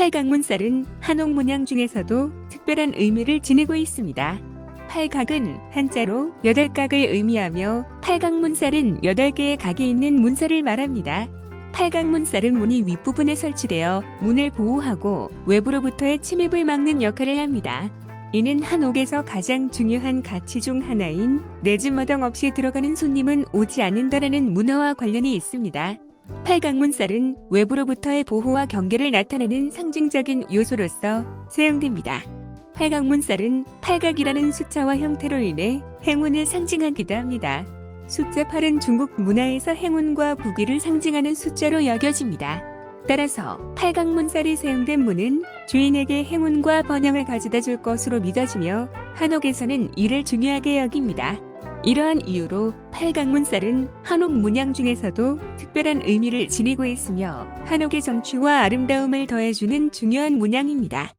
팔각문살은 한옥 문양 중에서도 특별한 의미를 지니고 있습니다. 팔각은 한자로 여덟 각을 의미하며 팔각문살은 여덟 개의 각이 있는 문살을 말합니다. 팔각문살은 문이 윗부분에 설치되어 문을 보호하고 외부로부터의 침입을 막는 역할을 합니다. 이는 한옥에서 가장 중요한 가치 중 하나인 내 집 마당 없이 들어가는 손님은 오지 않는다라는 문화와 관련이 있습니다. 팔각문살은 외부로부터의 보호와 경계를 나타내는 상징적인 요소로서 사용됩니다. 팔각문살은 팔각이라는 숫자와 형태로 인해 행운을 상징하기도 합니다. 숫자 8은 중국 문화에서 행운과 부귀를 상징하는 숫자로 여겨집니다. 따라서 팔각문살이 사용된 문은 주인에게 행운과 번영을 가져다 줄 것으로 믿어지며 한옥에서는 이를 중요하게 여깁니다. 이러한 이유로 팔각문살은 한옥 문양 중에서도 특별한 의미를 지니고 있으며 한옥의 정취와 아름다움을 더해주는 중요한 문양입니다.